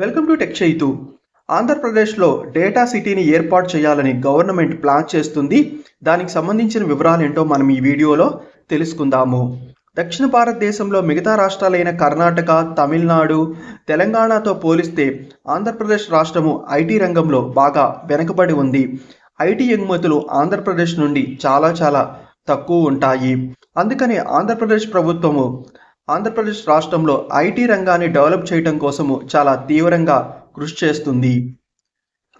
Welcome to tech Chaitu. ఆంధ్రప్రదేశ్లో data సిటీని ఏర్పాటు చేయాలని గవర్నమెంట్ ప్లాన్ చేస్తుంది. దానికి సంబంధించిన వివరాలు ఏంటో మనం ఈ వీడియోలో తెలుసుకుందాము. దక్షిణ భారతదేశంలో మిగతా రాష్ట్రాలైన కర్ణాటక తమిళనాడు తెలంగాణతో పోలిస్తే ఆంధ్రప్రదేశ్ రాష్ట్రము ఐటీ రంగంలో బాగా వెనుకబడి ఉంది. ఐటీ ఎగుమతులు ఆంధ్రప్రదేశ్ నుండి చాలా చాలా తక్కువ ఉంటాయి. అందుకని ఆంధ్రప్రదేశ్ ప్రభుత్వము ఆంధ్రప్రదేశ్ రాష్ట్రంలో ఐటీ రంగాన్ని డెవలప్ చేయడం కోసము చాలా తీవ్రంగా కృషి చేస్తుంది.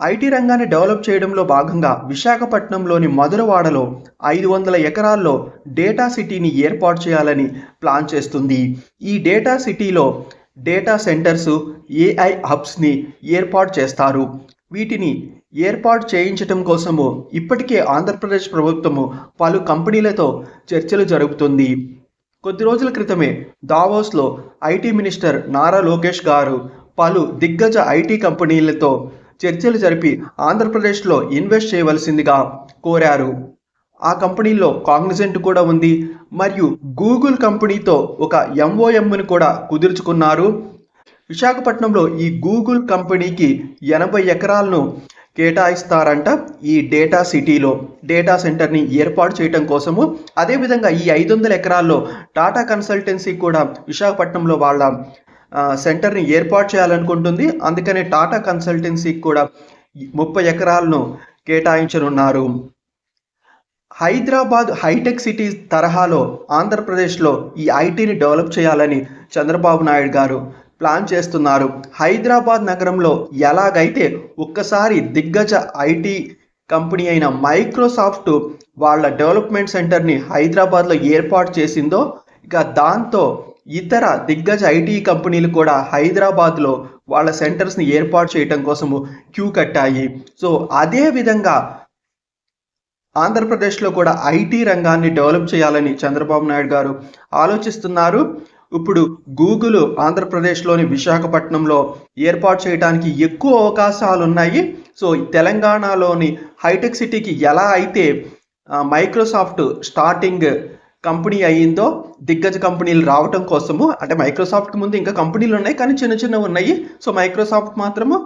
ఐటీ రంగాన్ని డెవలప్ చేయడంలో భాగంగా విశాఖపట్నంలోని మధురవాడలో ఐదు వందల ఎకరాల్లో డేటా సిటీని ఏర్పాటు చేయాలని ప్లాన్ చేస్తుంది. ఈ డేటా సిటీలో డేటా సెంటర్స్ ఏఐ హబ్స్ని ఏర్పాటు చేస్తారు. వీటిని ఏర్పాటు చేయించటం కోసము ఇప్పటికే ఆంధ్రప్రదేశ్ ప్రభుత్వము పలు కంపెనీలతో చర్చలు జరుపుతుంది. కొద్ది రోజుల క్రితమే దావోస్లో ఐటీ మినిస్టర్ నారా లోకేష్ గారు పలు దిగ్గజ ఐటీ కంపెనీలతో చర్చలు జరిపి ఆంధ్రప్రదేశ్లో ఇన్వెస్ట్ చేయవలసిందిగా కోరారు. ఆ కంపెనీల్లో కాగ్నిజెంట్ కూడా ఉంది. మరియు గూగుల్ కంపెనీతో ఒక ఎంఓఎంని కూడా కుదుర్చుకున్నారు. విశాఖపట్నంలో ఈ గూగుల్ కంపెనీకి ఎనభై ఎకరాలను కేటాయిస్తారంట ఈ డేటా సిటీలో డేటా సెంటర్ని ఏర్పాటు చేయడం కోసము. అదేవిధంగా ఈ ఐదు వందల ఎకరాల్లో టాటా కన్సల్టెన్సీ కూడా విశాఖపట్నంలో వాళ్ళ సెంటర్ని ఏర్పాటు చేయాలనుకుంటుంది. అందుకనే టాటా కన్సల్టెన్సీకి కూడా ముప్పై ఎకరాలను కేటాయించనున్నారు. హైదరాబాద్ హైటెక్ సిటీ తరహాలో ఆంధ్రప్రదేశ్లో ఈ ఐటీని డెవలప్ చేయాలని చంద్రబాబు నాయుడు గారు ప్లాన్ చేస్తున్నారు. హైదరాబాద్ నగరంలో ఎలాగైతే ఒక్కసారి దిగ్గజ ఐటీ కంపెనీ అయిన మైక్రోసాఫ్ట్ వాళ్ళ డెవలప్మెంట్ సెంటర్ని హైదరాబాద్లో ఏర్పాటు చేసిందో ఇక దాంతో ఇతర దిగ్గజ ఐటీ కంపెనీలు కూడా హైదరాబాద్లో వాళ్ళ సెంటర్స్ని ఏర్పాటు చేయడం కోసము క్యూ కట్టాయి. సో అదే విధంగా ఆంధ్రప్రదేశ్లో కూడా ఐటీ రంగాన్ని డెవలప్ చేయాలని చంద్రబాబు నాయుడు గారు ఆలోచిస్తున్నారు. ఇప్పుడు గూగుల్ ఆంధ్రప్రదేశ్లోని విశాఖపట్నంలో ఏర్పాటు చేయడానికి ఎక్కువ అవకాశాలు ఉన్నాయి సో తెలంగాణలోని హైటెక్ సిటీకి ఎలా అయితే మైక్రోసాఫ్ట్ స్టార్టింగ్ కంపెనీ అయ్యిందో దిగ్గజ కంపెనీలు రావటం కోసము అంటే మైక్రోసాఫ్ట్ ముందు ఇంకా కంపెనీలు ఉన్నాయి కానీ చిన్న చిన్నవి ఉన్నాయి. సో మైక్రోసాఫ్ట్ మాత్రము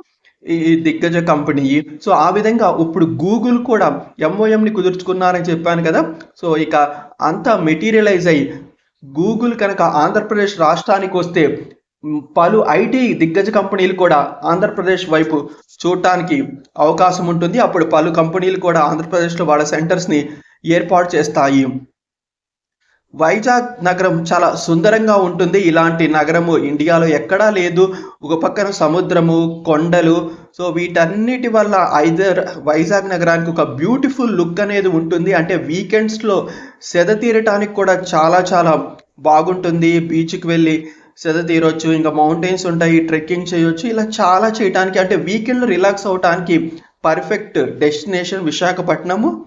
ఈ దిగ్గజ కంపెనీ. సో ఆ విధంగా ఇప్పుడు గూగుల్ కూడా ఎంఓఎంని కుదుర్చుకున్నారని చెప్పాను కదా. సో ఇక అంతా మెటీరియలైజ్ అయ్యి గూగుల్ కనుక ఆంధ్రప్రదేశ్ రాష్ట్రానికి వస్తే పలు ఐటీ దిగ్గజ కంపెనీలు కూడా ఆంధ్రప్రదేశ్ వైపు చూడటానికి అవకాశం ఉంటుంది. అప్పుడు పలు కంపెనీలు కూడా ఆంధ్రప్రదేశ్లో వాళ్ళ సెంటర్స్ని ఏర్పాటు చేస్తాయి. వైజాగ్ నగరం చాలా సుందరంగా ఉంటుంది. ఇలాంటి నగరము ఇండియాలో ఎక్కడా లేదు. ఒక పక్కన సముద్రము కొండలు. సో వీటన్నిటి వల్ల ఐదర్ వైజాగ్ నగరానికి ఒక బ్యూటిఫుల్ లుక్ అనేది ఉంటుంది. అంటే వీకెండ్స్లో సెద తీరటానికి కూడా చాలా చాలా బాగుంటుంది. బీచ్కి వెళ్ళి సెద తీరొచ్చు ఇంకా మౌంటైన్స్ ఉంటాయి ట్రెక్కింగ్ చేయొచ్చు. ఇలా చాలా చేయటానికి అంటే వీకెండ్లో రిలాక్స్ అవడానికి పర్ఫెక్ట్ డెస్టినేషన్ విశాఖపట్నము.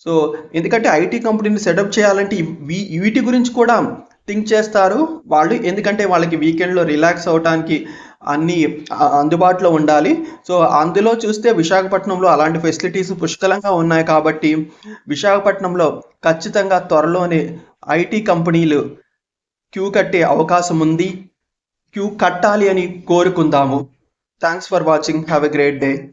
సో ఎందుకంటే ఐటీ కంపెనీని సెటప్ చేయాలంటే వీ- వీటి గురించి కూడా థింక్ చేస్తారు. వాళ్ళు ఎందుకంటే వాళ్ళకి వీకెండ్లో రిలాక్స్ అవడానికి అన్ని అందుబాటులో ఉండాలి. సో అందులో చూస్తే విశాఖపట్నంలో అలాంటి ఫెసిలిటీస్ పుష్కలంగా ఉన్నాయి కాబట్టి విశాఖపట్నంలో ఖచ్చితంగా త్వరలోనే ఐటీ కంపెనీలు క్యూ కట్టే అవకాశం ఉంది. క్యూ కట్టాలి అని కోరుకుందాము. Thanks for watching have a great day